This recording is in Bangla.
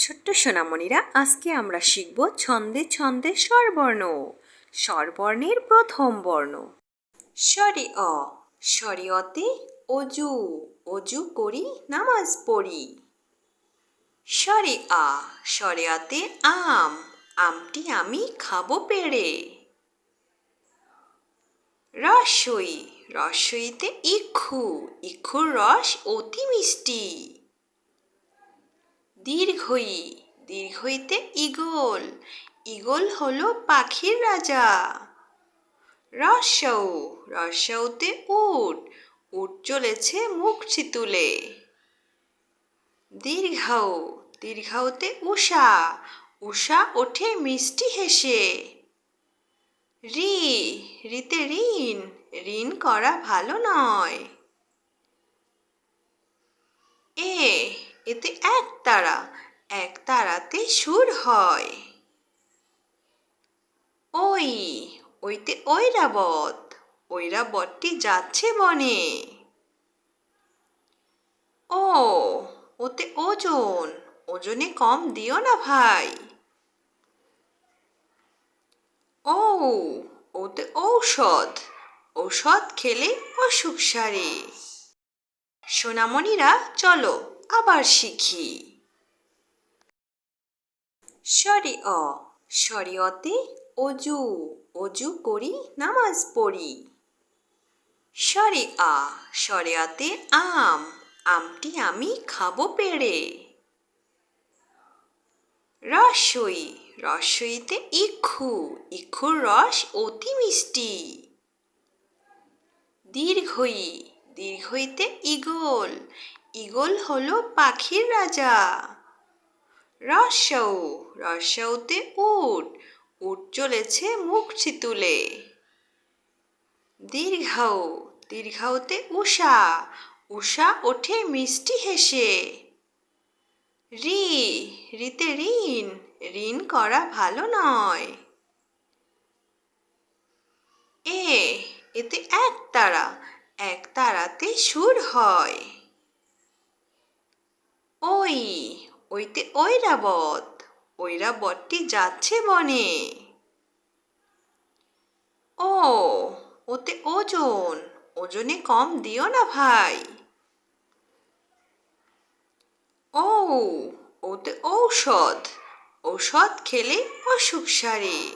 ছোট্ট সোনামণিরা আজকে আমরা শিখব ছন্দে ছন্দে স্বরবর্ণ। স্বরবর্ণের প্রথম বর্ণ। স্বরে অ, স্বরে অতে অজু অজু করি, নামাজ পড়ি। স্বরে আ, স্বরে আতে আম, আমটি আমি খাব পেড়ে। রসই, রসইতে ইক্ষু, ইক্ষুর রস অতি মিষ্টি। দীর্ঘই, দীর্ঘইতে ইগল ইগল হলো পাখির রাজা। রস্যৌ রস্যৌতে উট উট চলেছে মুখটি তুলে দীর্ঘৌ দীর্ঘৌতে উষা উষা ওঠে মিষ্টি হেসে। রি, রিতে ঋণ ঋণ করা ভালো নয়। এ এতে এক তারা, এক তারাতে সুর হয়। ওই, ওইতে ঐরাবত, ঐরাবতটি যাচ্ছে বনে ও, ওতে ওজন, ওজনে কম দিও না ভাই। ও, ওতে ঔষধ ঔষধ খেলে অসুখ সারে। সোনামণিরা, চলো। আবার শিখি। স্বরে অ অতে অজু অজু করি, নামাজ পড়ি। স্বরে আ আতে আম, আমটি আমি খাব পেড়ে। রসই, রসইতে ইক্ষু, ইক্ষুর রস অতি মিষ্টি। দীর্ঘই, দীর্ঘইতে ইগল ইগল হলো পাখির রাজা। রস্যৌ রস্যৌতে উট উট চলেছে মুখটি তুলে দীর্ঘৌ, দীর্ঘৌতে উষা উষা ওঠে মিষ্টি হেসে। রি, রিতে ঋণ ঋণ করা ভালো নয়। এ, এতে এক তারা, এক তারাতে সুর হয়। ওই, ওইতে ঐরাবত ঐরাবতটি যাচ্ছে বনে। ও, ওতে ওজন, ওজনে কম দিও না ভাই। ও, ওতে ঔষধ ঔষধ খেলে অসুখ সারে।